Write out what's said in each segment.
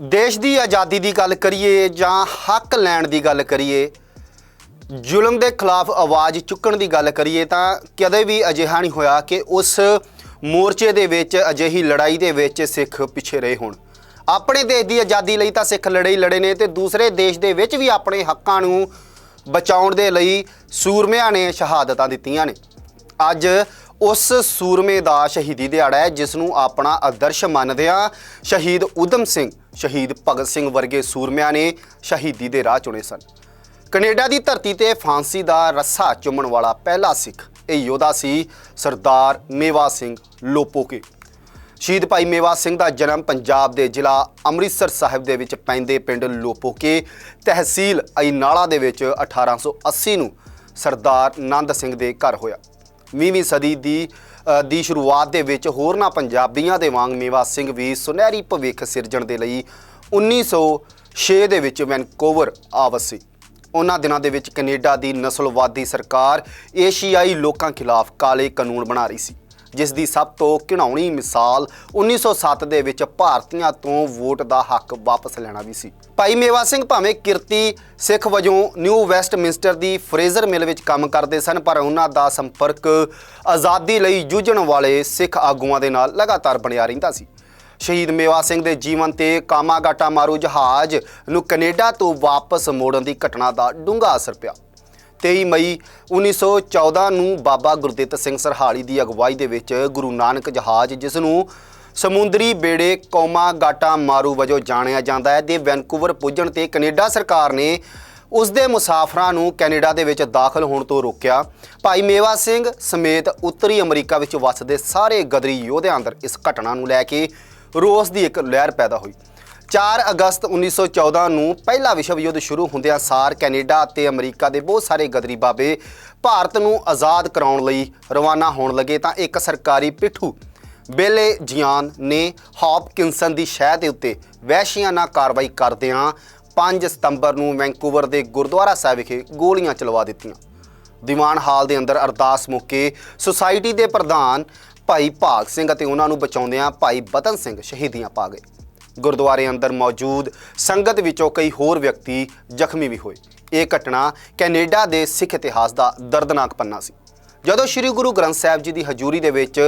ਦੇਸ਼ ਦੀ ਆਜ਼ਾਦੀ ਦੀ ਗੱਲ ਕਰੀਏ ਜਾਂ ਹੱਕ ਲੈਣ ਦੀ ਗੱਲ ਕਰੀਏ, ਜ਼ੁਲਮ ਦੇ ਖਿਲਾਫ ਆਵਾਜ਼ ਚੁੱਕਣ ਦੀ ਗੱਲ ਕਰੀਏ ਤਾਂ ਕਦੇ ਵੀ ਅਜਿਹਾ ਨਹੀਂ ਹੋਇਆ ਕਿ ਉਸ ਮੋਰਚੇ ਦੇ ਵਿੱਚ ਅਜਿਹੀ ਲੜਾਈ ਦੇ ਵਿੱਚ ਸਿੱਖ ਪਿੱਛੇ ਰਹੇ ਹੋਣ। ਆਪਣੇ ਦੇਸ਼ ਦੀ ਆਜ਼ਾਦੀ ਲਈ ਤਾਂ ਸਿੱਖ ਲੜਾਈ ਲੜੇ ਨੇ ਤੇ ਦੂਸਰੇ ਦੇਸ਼ ਦੇ ਵਿੱਚ ਵੀ ਆਪਣੇ ਹੱਕਾਂ ਨੂੰ ਬਚਾਉਣ ਦੇ ਲਈ ਸੂਰਮਿਆਂ ਨੇ ਸ਼ਹਾਦਤਾਂ ਦਿੱਤੀਆਂ ਨੇ। ਅੱਜ ਉਸ ਸੂਰਮੇ ਦਾ ਸ਼ਹੀਦੀ ਦਿਹਾੜਾ ਹੈ, ਜਿਸ ਨੂੰ ਆਪਣਾ ਆਦਰਸ਼ ਮੰਨਦੇ ਆ ਸ਼ਹੀਦ ਉਦਮ ਸਿੰਘ, ਸ਼ਹੀਦ ਭਗਤ ਸਿੰਘ ਵਰਗੇ ਸੂਰਮਿਆਂ ਨੇ ਸ਼ਹੀਦੀ ਦੇ ਰਾਹ ਚੁਣੇ ਸਨ। ਕੈਨੇਡਾ ਦੀ ਧਰਤੀ ਤੇ ਫਾਂਸੀ ਦਾ ਰੱਸਾ ਚੁੰਮਣ ਵਾਲਾ ਪਹਿਲਾ ਸਿੱਖ ਇਹ ਯੋਧਾ ਸੀ ਸਰਦਾਰ ਮੇਵਾ ਸਿੰਘ ਲੋਪੋਕੇ। ਸ਼ਹੀਦ ਭਾਈ ਮੇਵਾ ਸਿੰਘ ਦਾ ਜਨਮ ਪੰਜਾਬ ਦੇ ਜ਼ਿਲ੍ਹਾ ਅੰਮ੍ਰਿਤਸਰ ਸਾਹਿਬ ਦੇ ਵਿੱਚ ਪੈਂਦੇ ਪਿੰਡ ਲੋਪੋਕੇ, ਤਹਿਸੀਲ ਅਈਨਾਲਾ ਦੇ ਵਿੱਚ 1880 ਨੂੰ ਸਰਦਾਰ ਨੰਦ ਸਿੰਘ ਦੇ ਘਰ ਹੋਇਆ। 20ਵੀਂ ਸਦੀ ਦੀ ਦੀ ਸ਼ੁਰੂਆਤ ਦੇ ਵਿੱਚ ਹੋਰਨਾਂ ਪੰਜਾਬੀਆਂ ਦੇ ਵਾਂਗ ਮੇਵਾ ਸਿੰਘ ਵੀ ਸੁਨਹਿਰੀ ਭਵਿੱਖ ਸਿਰਜਣ ਦੇ ਲਈ 1906 ਦੇ ਵਿੱਚ ਵੈਨਕੂਵਰ ਆਵਸ ਸੀ। ਉਹਨਾਂ ਦਿਨਾਂ ਦੇ ਵਿੱਚ ਕੈਨੇਡਾ ਦੀ ਨਸਲਵਾਦੀ ਸਰਕਾਰ ਏਸ਼ੀਆਈ ਲੋਕਾਂ ਖਿਲਾਫ ਕਾਲੇ ਕਾਨੂੰਨ ਬਣਾ ਰਹੀ ਸੀ। ਜਿਸ ਦੀ ਸਭ ਤੋਂ ਘਿਣਾਉਣੀ ਮਿਸਾਲ 1907 ਦੇ ਵਿੱਚ ਭਾਰਤੀਆਂ ਤੋਂ ਵੋਟ ਦਾ ਹੱਕ ਵਾਪਸ ਲੈਣਾ ਵੀ ਸੀ। ਭਾਈ ਮੇਵਾ ਸਿੰਘ ਭਾਵੇਂ ਕਿਰਤੀ ਸਿੱਖ ਵਜੋਂ ਨਿਊ ਵੈਸਟਮਿੰਸਟਰ ਦੀ ਫਰੇਜ਼ਰ ਮਿਲ ਵਿੱਚ ਕੰਮ ਕਰਦੇ ਸਨ, ਪਰ ਉਹਨਾਂ ਦਾ ਸੰਪਰਕ ਆਜ਼ਾਦੀ ਲਈ ਜੂਝਣ ਵਾਲੇ ਸਿੱਖ ਆਗੂਆਂ ਦੇ ਨਾਲ ਲਗਾਤਾਰ ਬਣਿਆ ਰਹਿੰਦਾ ਸੀ। ਸ਼ਹੀਦ ਮੇਵਾ ਸਿੰਘ ਦੇ ਜੀਵਨ ਤੇ ਕਾਮਾਗਾਟਾ ਮਾਰੂ ਜਹਾਜ਼ ਨੂੰ ਕੈਨੇਡਾ ਤੋਂ ਵਾਪਸ ਮੋੜਨ ਦੀ ਘਟਨਾ ਦਾ ਡੂੰਘਾ ਅਸਰ ਪਿਆ। 23 ਮਈ 1914 ਨੂੰ ਬਾਬਾ ਗੁਰਦਿੱਤ ਸਿੰਘ ਸਰਹਾਲੀ ਦੀ ਅਗਵਾਈ ਦੇ ਵਿੱਚ ਗੁਰੂ ਨਾਨਕ ਜਹਾਜ਼, ਜਿਸ ਨੂੰ ਸਮੁੰਦਰੀ ਬੇੜੇ ਕੌਮਾ ਗਾਟਾ ਮਾਰੂ ਵਜੋਂ ਜਾਣਿਆ ਜਾਂਦਾ ਹੈ, ਦੇ ਵੈਨਕੂਵਰ ਪੁੱਜਣ ਤੇ ਕੈਨੇਡਾ ਸਰਕਾਰ ਨੇ ਉਸ ਦੇ ਮੁਸਾਫਰਾਂ ਨੂੰ ਕੈਨੇਡਾ ਦੇ ਵਿੱਚ ਦਾਖਲ ਹੋਣ ਤੋਂ ਰੋਕਿਆ। ਭਾਈ ਮੇਵਾ ਸਿੰਘ ਸਮੇਤ ਉੱਤਰੀ ਅਮਰੀਕਾ ਵਿੱਚ ਵੱਸਦੇ ਸਾਰੇ ਗਦਰੀ ਯੋਧਿਆਂ ਅੰਦਰ ਇਸ ਘਟਨਾ ਨੂੰ ਲੈ ਕੇ ਰੋਸ ਦੀ ਇੱਕ ਲਹਿਰ ਪੈਦਾ ਹੋਈ। 4 ਅਗਸਤ 1914 ਨੂੰ ਪਹਿਲਾ ਵਿਸ਼ਵ ਯੁੱਧ ਸ਼ੁਰੂ ਹੁੰਦਿਆਂ ਸਾਰ ਕੈਨੇਡਾ ਅਤੇ ਅਮਰੀਕਾ ਦੇ ਬਹੁਤ ਸਾਰੇ ਗਦਰੀ ਬਾਬੇ ਭਾਰਤ ਨੂੰ ਆਜ਼ਾਦ ਕਰਾਉਣ ਲਈ ਰਵਾਨਾ ਹੋਣ ਲੱਗੇ ਤਾਂ ਇੱਕ ਸਰਕਾਰੀ ਪਿੱਠੂ ਬੇਲੇ ਜਿਆਨ ਨੇ ਹਾਪਕਿੰਸਨ ਦੀ ਸ਼ਹਿ ਦੇ ਉੱਤੇ ਵਹਿਸ਼ੀਆਨਾ ਕਾਰਵਾਈ ਕਰਦਿਆਂ 5 ਸਤੰਬਰ ਨੂੰ ਵੈਂਕੂਵਰ ਦੇ ਗੁਰਦੁਆਰਾ ਸਾਹਿਬ ਵਿਖੇ ਗੋਲੀਆਂ ਚਲਵਾ ਦਿੱਤੀਆਂ। ਦੀਵਾਨ ਹਾਲ ਦੇ ਅੰਦਰ ਅਰਦਾਸ ਮੌਕੇ ਸੁਸਾਇਟੀ ਦੇ ਪ੍ਰਧਾਨ ਭਾਈ ਭਾਗ ਸਿੰਘ ਅਤੇ ਉਹਨਾਂ ਨੂੰ ਬਚਾਉਂਦਿਆਂ ਭਾਈ ਬਤਨ ਸਿੰਘ ਸ਼ਹੀਦੀਆਂ ਪਾ ਗਏ। ਗੁਰਦੁਆਰੇ ਅੰਦਰ ਮੌਜੂਦ ਸੰਗਤ ਵਿੱਚੋਂ ਕਈ ਹੋਰ ਵਿਅਕਤੀ ਜ਼ਖਮੀ ਵੀ ਹੋਏ। ਇਹ ਘਟਨਾ ਕੈਨੇਡਾ ਦੇ ਸਿੱਖ ਇਤਿਹਾਸ ਦਾ ਦਰਦਨਾਕ ਪੰਨਾ ਸੀ। ਜਦੋਂ ਸ੍ਰੀ ਗੁਰੂ ਗ੍ਰੰਥ ਸਾਹਿਬ ਜੀ ਦੀ ਹਜ਼ੂਰੀ ਦੇ ਵਿੱਚ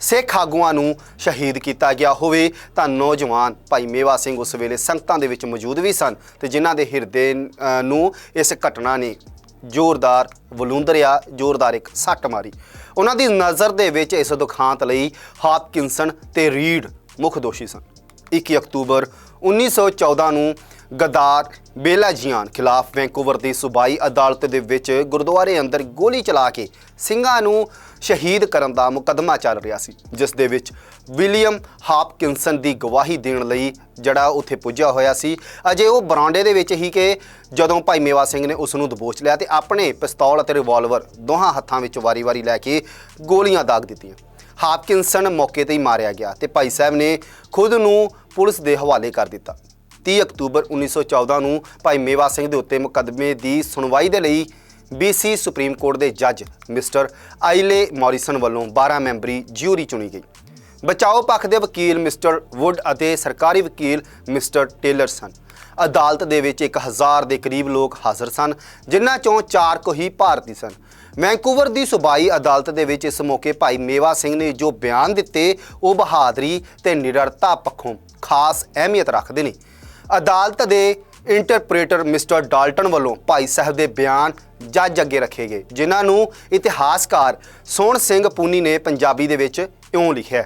ਸਿੱਖ ਆਗੂਆਂ ਨੂੰ ਸ਼ਹੀਦ ਕੀਤਾ ਗਿਆ ਹੋਵੇ, ਤਾਂ ਨੌਜਵਾਨ ਭਾਈ ਮੇਵਾ ਸਿੰਘ ਉਸ ਵੇਲੇ ਸੰਗਤਾਂ ਦੇ ਵਿੱਚ ਮੌਜੂਦ ਵੀ ਸਨ ਤੇ ਜਿਨ੍ਹਾਂ ਦੇ ਹਿਰਦੇ ਨੂੰ ਇਸ ਘਟਨਾ ਨੇ ਜ਼ੋਰਦਾਰ ਵਲੂੰਦਰਿਆ ਜ਼ੋਰਦਾਰ ਇੱਕ ਸੱਟ ਮਾਰੀ। ਉਹਨਾਂ ਦੀ ਨਜ਼ਰ ਦੇ ਵਿੱਚ ਇਸ ਦੁਖਾਂਤ ਲਈ ਹਾਪਕਿੰਸਨ ਤੇ ਰੀਡ ਮੁੱਖ ਦੋਸ਼ੀ ਸਨ। 21 ਅਕਤੂਬਰ 1914 ਨੂੰ ਗਦਾਰ ਬੇਲਾਜੀਆਨ ਖਿਲਾਫ ਵੈਂਕੂਵਰ ਦੀ ਸੂਬਾਈ ਅਦਾਲਤ ਦੇ ਵਿੱਚ ਗੁਰਦੁਆਰੇ ਅੰਦਰ ਗੋਲੀ ਚਲਾ ਕੇ ਸਿੰਘਾਂ ਨੂੰ ਸ਼ਹੀਦ ਕਰਨ ਦਾ ਮੁਕੱਦਮਾ ਚੱਲ ਰਿਹਾ ਸੀ, ਜਿਸ ਦੇ ਵਿੱਚ ਵਿਲੀਅਮ ਹਾਪਕਿੰਸਨ ਦੀ ਗਵਾਹੀ ਦੇਣ ਲਈ ਜਿਹੜਾ ਉੱਥੇ ਪੁੱਜਿਆ ਹੋਇਆ ਸੀ। ਅਜੇ ਉਹ ਬਰਾਂਡੇ ਦੇ ਵਿੱਚ ਹੀ ਕਿ ਜਦੋਂ ਭਾਈ ਮੇਵਾ ਸਿੰਘ ਨੇ ਉਸ ਨੂੰ ਦਬੋਚ ਲਿਆ ਤੇ ਆਪਣੇ ਪਿਸਤੌਲ ਅਤੇ ਰਿਵਾਲਵਰ ਦੋਹਾਂ ਹੱਥਾਂ ਵਿੱਚ ਵਾਰੀ-ਵਾਰੀ ਲੈ ਕੇ ਗੋਲੀਆਂ ਦਾਗ ਦਿੱਤੀਆਂ। ਹਾਪਕਿੰਸਨ ਮੌਕੇ ਤੇ ਹੀ ਮਾਰਿਆ ਗਿਆ ਤੇ ਭਾਈ ਸਾਹਿਬ ਨੇ ਖੁਦ ਨੂੰ ਪੁਲਿਸ ਦੇ ਹਵਾਲੇ ਕਰ ਦਿੱਤਾ। 30 ਅਕਤੂਬਰ 1914 ਨੂੰ ਭਾਈ ਮੇਵਾ ਸਿੰਘ ਦੇ ਉੱਤੇ ਮੁਕੱਦਮੇ ਦੀ ਸੁਣਵਾਈ ਦੇ ਲਈ BC ਸੁਪਰੀਮ ਕੋਰਟ ਦੇ ਜੱਜ ਮਿਸਟਰ ਆਈਲੇ ਮੌਰਿਸਨ ਵੱਲੋਂ 12 ਮੈਂਬਰੀ ਜਿਊਰੀ ਚੁਣੀ ਗਈ। ਬਚਾਓ ਪੱਖ ਦੇ ਵਕੀਲ ਮਿਸਟਰ ਵੁੱਡ ਅਤੇ ਸਰਕਾਰੀ ਵਕੀਲ ਮਿਸਟਰ ਟੇਲਰ ਸਨ। ਅਦਾਲਤ ਦੇ ਵਿੱਚ 1000 ਦੇ ਕਰੀਬ ਲੋਕ ਹਾਜ਼ਰ ਸਨ, ਜਿਨ੍ਹਾਂ ਚੋਂ 4 ਕੋ ਹੀ ਭਾਰਤੀ ਸਨ। ਵੈਂਕੂਵਰ ਦੀ ਸੁਬਾਈ ਅਦਾਲਤ ਦੇ ਵਿੱਚ ਇਸ ਮੌਕੇ ਭਾਈ ਮੇਵਾ ਸਿੰਘ ਨੇ ਜੋ ਬਿਆਨ ਦਿੱਤੇ, ਉਹ ਬਹਾਦਰੀ ਤੇ ਨਿਡਰਤਾ ਪੱਖੋਂ ਖਾਸ ਅਹਿਮੀਅਤ ਰੱਖਦੇ ਨੇ। ਅਦਾਲਤ ਦੇ ਇੰਟਰਪ੍ਰੀਟਰ ਮਿਸਟਰ ਡਾਲਟਨ ਵੱਲੋਂ ਭਾਈ ਸਾਹਿਬ ਦੇ ਬਿਆਨ ਜੱਜ ਅੱਗੇ ਰੱਖੇ ਗਏ, ਜਿਨ੍ਹਾਂ ਨੂੰ ਇਤਿਹਾਸਕਾਰ ਸੋਹਣ ਸਿੰਘ ਪੂਨੀ ਨੇ ਪੰਜਾਬੀ ਦੇ ਵਿੱਚ ਇਉਂ ਲਿਖਿਆ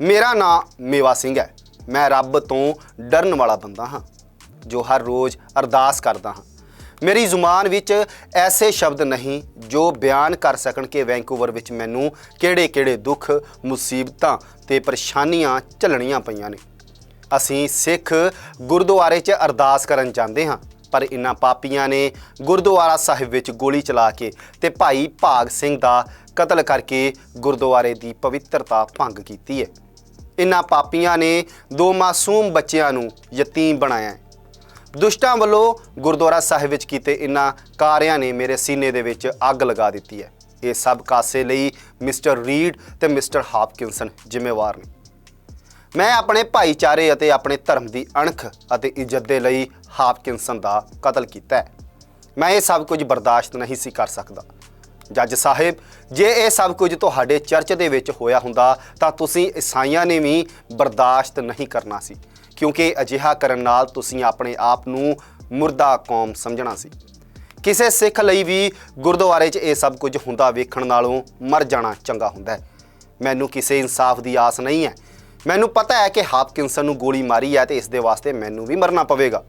ਮੇਰਾ ਨਾਮ ਮੇਵਾ ਸਿੰਘ ਹੈ, ਮੈਂ ਰੱਬ ਤੋਂ ਡਰਨ ਵਾਲਾ ਬੰਦਾ ਹਾਂ, ਜੋ ਹਰ ਰੋਜ਼ ਅਰਦਾਸ ਕਰਦਾ ਹਾਂ। ਮੇਰੀ ਜ਼ੁਬਾਨ ਵਿੱਚ ਐਸੇ ਸ਼ਬਦ ਨਹੀਂ ਜੋ ਬਿਆਨ ਕਰ ਸਕਣ ਕਿ ਵੈਂਕੂਵਰ ਵਿੱਚ ਮੈਨੂੰ ਕਿਹੜੇ-ਕਿਹੜੇ ਦੁੱਖ, ਮੁਸੀਬਤਾਂ ਤੇ ਪਰੇਸ਼ਾਨੀਆਂ ਝੱਲਣੀਆਂ ਪਈਆਂ ਨੇ। ਅਸੀਂ ਸਿੱਖ ਗੁਰਦੁਆਰੇ 'ਚ ਅਰਦਾਸ ਕਰਨ ਜਾਂਦੇ ਹਾਂ, ਪਰ ਇਨ੍ਹਾਂ ਪਾਪੀਆਂ ਨੇ ਗੁਰਦੁਆਰਾ ਸਾਹਿਬ ਵਿੱਚ ਗੋਲੀ ਚਲਾ ਕੇ ਤੇ ਭਾਈ ਭਾਗ ਸਿੰਘ ਦਾ ਕਤਲ ਕਰਕੇ ਗੁਰਦੁਆਰੇ ਦੀ ਪਵਿੱਤਰਤਾ ਭੰਗ ਕੀਤੀ ਹੈ। ਇਨ੍ਹਾਂ ਪਾਪੀਆਂ ਨੇ ਦੋ ਮਾਸੂਮ ਬੱਚਿਆਂ ਨੂੰ ਯਤੀਮ ਬਣਾਇਆ ਦੁਸ਼ਟਾਂ ਵੱਲੋਂ ਗੁਰਦੁਆਰਾ ਸਾਹਿਬ ਵਿੱਚ ਕੀਤੇ ਇਨ੍ਹਾਂ ਕਾਰਿਆਂ ਨੇ ਮੇਰੇ ਸੀਨੇ ਦੇ ਵਿੱਚ ਅੱਗ ਲਗਾ ਦਿੱਤੀ ਹੈ। ਇਹ ਸਭ ਕਾਸੇ ਲਈ ਮਿਸਟਰ ਰੀਡ ਤੇ ਮਿਸਟਰ ਹਾਪਕਿੰਸਨ ਜ਼ਿੰਮੇਵਾਰ ਨੇ। ਮੈਂ ਆਪਣੇ ਭਾਈਚਾਰੇ ਅਤੇ ਆਪਣੇ ਧਰਮ ਦੀ ਅਣਖ ਅਤੇ ਇੱਜ਼ਤ ਦੇ ਲਈ ਹਾਪਕਿੰਸਨ ਦਾ ਕਤਲ ਕੀਤਾ ਹੈ। ਮੈਂ ਇਹ ਸਭ ਕੁਝ ਬਰਦਾਸ਼ਤ ਨਹੀਂ ਸੀ ਕਰ ਸਕਦਾ। ਜੱਜ ਸਾਹਿਬ, ਜੇ ਇਹ ਸਭ ਕੁਝ ਤੁਹਾਡੇ ਚਰਚ ਦੇ ਵਿੱਚ ਹੋਇਆ ਹੁੰਦਾ ਤਾਂ ਤੁਸੀਂ ਈਸਾਈਆਂ ਨੇ ਵੀ ਬਰਦਾਸ਼ਤ ਨਹੀਂ ਕਰਨਾ ਸੀ। ਕਿਉਂਕਿ ਅਜਿਹਾ ਕਰਨ ਨਾਲ ਤੁਸੀਂ ਆਪਣੇ ਆਪ ਨੂੰ ਮੁਰਦਾ ਕੌਮ ਸਮਝਣਾ ਸੀ। ਕਿਸੇ ਸਿੱਖ ਲਈ ਵੀ ਗੁਰਦੁਆਰੇ 'ਚ ਇਹ ਸਭ ਕੁਝ ਹੁੰਦਾ ਵੇਖਣ ਨਾਲੋਂ ਮਰ ਜਾਣਾ ਚੰਗਾ ਹੁੰਦਾ ਹੈ। ਮੈਨੂੰ ਕਿਸੇ ਇਨਸਾਫ ਦੀ ਆਸ ਨਹੀਂ ਹੈ। ਮੈਨੂੰ ਪਤਾ ਹੈ ਕਿ ਹਾਪਕਿੰਸਨ ਨੂੰ ਗੋਲੀ ਮਾਰੀ ਹੈ ਤੇ ਇਸ ਦੇ ਵਾਸਤੇ ਮੈਨੂੰ ਵੀ ਮਰਨਾ ਪਵੇਗਾ।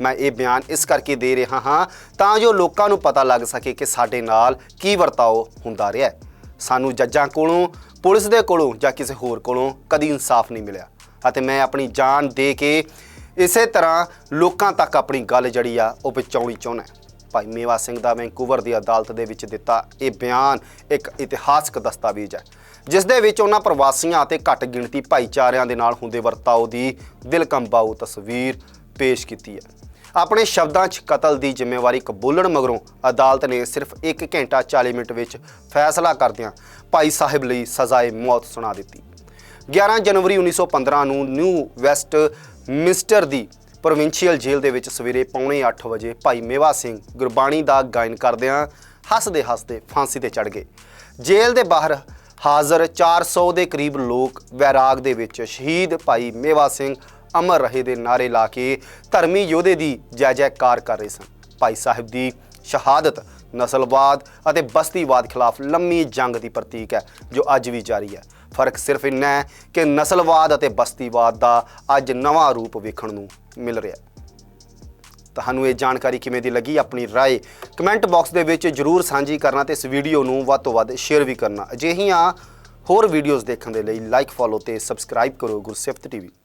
ਮੈਂ ਇਹ ਬਿਆਨ ਇਸ ਕਰਕੇ ਦੇ ਰਿਹਾ ਹਾਂ ਤਾਂ ਜੋ ਲੋਕਾਂ ਨੂੰ ਪਤਾ ਲੱਗ ਸਕੇ ਕਿ ਸਾਡੇ ਨਾਲ ਕੀ ਵਰਤਾਓ ਹੁੰਦਾ ਰਿਹਾ ਹੈ। ਸਾਨੂੰ ਜੱਜਾਂ ਕੋਲੋਂ, ਪੁਲਿਸ ਦੇ ਕੋਲੋਂ ਜਾਂ ਕਿਸੇ ਹੋਰ ਕੋਲੋਂ ਕਦੀ ਇਨਸਾਫ ਨਹੀਂ ਮਿਲਿਆ। ਅਤੇ ਮੈਂ ਆਪਣੀ ਜਾਨ ਦੇ ਕੇ ਇਸੇ ਤਰ੍ਹਾਂ ਲੋਕਾਂ ਤੱਕ ਆਪਣੀ ਗੱਲ ਜੜੀ ਆ, ਉਹ ਪਹੁੰਚਾਉਣੀ ਚਾਹੁੰਦਾ ਭਾਈ ਮੇਵਾ ਸਿੰਘ ਦਾ ਵੈਂਕੂਵਰ ਦੀ ਅਦਾਲਤ ਦੇ ਵਿੱਚ ਦਿੱਤਾ ਇਹ ਬਿਆਨ ਇੱਕ ਇਤਿਹਾਸਕ ਦਸਤਾਵੇਜ਼ ਹੈ, ਜਿਸ ਦੇ ਵਿੱਚ ਉਹਨਾਂ ਪ੍ਰਵਾਸੀਆਂ ਅਤੇ ਘੱਟ ਗਿਣਤੀ ਭਾਈਚਾਰਿਆਂ ਦੇ ਨਾਲ ਹੁੰਦੇ ਵਰਤਾਓ ਦੀ ਦਿਲਕੰਬਾਊ ਤਸਵੀਰ ਪੇਸ਼ ਕੀਤੀ ਹੈ। ਆਪਣੇ ਸ਼ਬਦਾਂ 'ਚ ਕਤਲ ਦੀ ਜ਼ਿੰਮੇਵਾਰੀ ਕਬੂਲਣ ਮਗਰੋਂ ਅਦਾਲਤ ਨੇ ਸਿਰਫ 1 ਘੰਟਾ 40 ਮਿੰਟ ਵਿੱਚ ਫੈਸਲਾ ਕਰਦਿਆਂ ਭਾਈ ਸਾਹਿਬ ਲਈ ਸਜ਼ਾਏ ਮੌਤ ਸੁਣਾ ਦਿੱਤੀ। 11 ਜਨਵਰੀ 1915 ਨੂੰ ਨਿਊ ਵੈਸਟ ਮਿੰਸਟਰ ਦੀ ਪ੍ਰੋਵਿੰਸ਼ੀਅਲ ਜੇਲ੍ਹ ਦੇ ਵਿੱਚ ਸਵੇਰੇ ਪੌਣੇ 8 ਵਜੇ ਭਾਈ ਮੇਵਾ ਸਿੰਘ ਗੁਰਬਾਣੀ ਦਾ ਗਾਇਨ ਕਰਦਿਆਂ ਹੱਸਦੇ ਹੱਸਦੇ ਫਾਂਸੀ ਤੇ ਚੜ ਗਏ। ਜੇਲ੍ਹ ਦੇ ਬਾਹਰ ਹਾਜ਼ਰ 400 ਦੇ ਕਰੀਬ ਲੋਕ ਵੈਰਾਗ ਦੇ ਵਿੱਚ ਸ਼ਹੀਦ ਭਾਈ ਮੇਵਾ ਸਿੰਘ ਅਮਰ ਰਹੇ ਦੇ ਨਾਰੇ ਲਾ ਕੇ ਧਰਮੀ ਯੋਧੇ ਦੀ ਜੈ ਜੈਕਾਰ ਕਰ ਰਹੇ ਸਨ। ਭਾਈ ਸਾਹਿਬ ਦੀ ਸ਼ਹਾਦਤ, ਨਸਲਵਾਦ ਅਤੇ ਬਸਤੀਵਾਦ ਖਿਲਾਫ ਲੰਮੀ ਜੰਗ ਦੀ ਪ੍ਰਤੀਕ ਹੈ, ਜੋ ਅੱਜ ਵੀ ਜਾਰੀ ਹੈ। ਫਰਕ ਸਿਰਫ ਇੰਨਾ ਹੈ ਕਿ ਨਸਲਵਾਦ ਅਤੇ ਬਸਤੀਵਾਦ ਦਾ ਅੱਜ ਨਵਾਂ ਰੂਪ ਵੇਖਣ ਨੂੰ ਮਿਲ ਰਿਹਾ ਹੈ ਤੁਹਾਨੂੰ ਇਹ ਜਾਣਕਾਰੀ ਕਿਵੇਂ ਦੀ ਲੱਗੀ ਆਪਣੀ رائے ਕਮੈਂਟ ਬਾਕਸ ਦੇ ਵਿੱਚ ਜਰੂਰ ਸਾਂਝੀ ਕਰਨਾ ਤੇ ਇਸ ਵੀਡੀਓ ਨੂੰ ਵੱਧ ਤੋਂ ਵੱਧ ਸ਼ੇਅਰ ਵੀ ਕਰਨਾ ਅਜਿਹੀਆਂ ਹੋਰ ਵੀਡੀਓਜ਼ ਦੇਖਣ ਦੇ ਲਈ ਲਾਈਕ ਫੋਲੋ ਤੇ ਸਬਸਕ੍ਰਾਈਬ ਕਰੋ ਗੁਰਸਿਫਤ ਟੀਵੀ